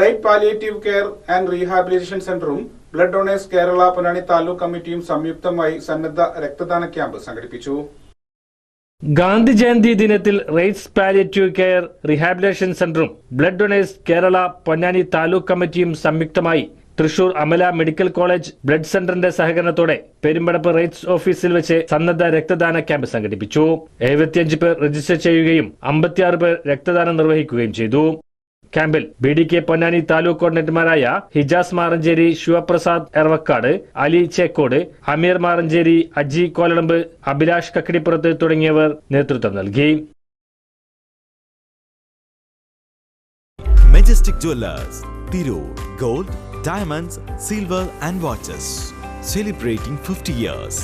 Right palliative care and rehabilitation സെന്ററും blood donors Kerala Ponnani taluk കമ്മിറ്റിയും സംയുക്തമായി സന്നദ്ധ രക്തദാന ക്യാമ്പ് സംഘടിപ്പിച്ചു. ഗാന്ധി ജയന്തി ദിനത്തിൽ റൈറ്റ്സ് പാലിയേറ്റീവ് കെയർ റീഹാബിലിറ്റേഷൻ സെന്ററും ബ്ലഡ് ഡൊണേഴ്സ് കേരള പൊന്നാനി താലൂക്ക് കമ്മിറ്റിയും സംയുക്തമായി Thrissur Amala medical college blood സെന്ററിന്റെ സഹകരണത്തോടെ പെരുമ്പടപ്പ് റൈറ്റ്സ് ഓഫീസിൽ വെച്ച് സന്നദ്ധ രക്തദാന ക്യാമ്പ് സംഘടിപ്പിച്ചു. എഴുപത്തിയഞ്ച് പേർ രജിസ്റ്റർ ചെയ്യുകയും അമ്പത്തിയാറ് പേർ രക്തദാനം നിർവഹിക്കുകയും ചെയ്തു. ക്യാമ്പിൽ B D K Ponnani taluk കോർഡിനേറ്റർമാരായ Hijas Maranchery Sivaprasad Eravakkad Ali Chekkode Ameer Maranchery Aji Koladamb Abhilash കക്കടിപ്പുറത്ത് തുടങ്ങിയവർ നേതൃത്വം നൽകി Majestic Jewelers, Tirur Gold, Diamonds, Silver and Watches. Celebrating 50 years.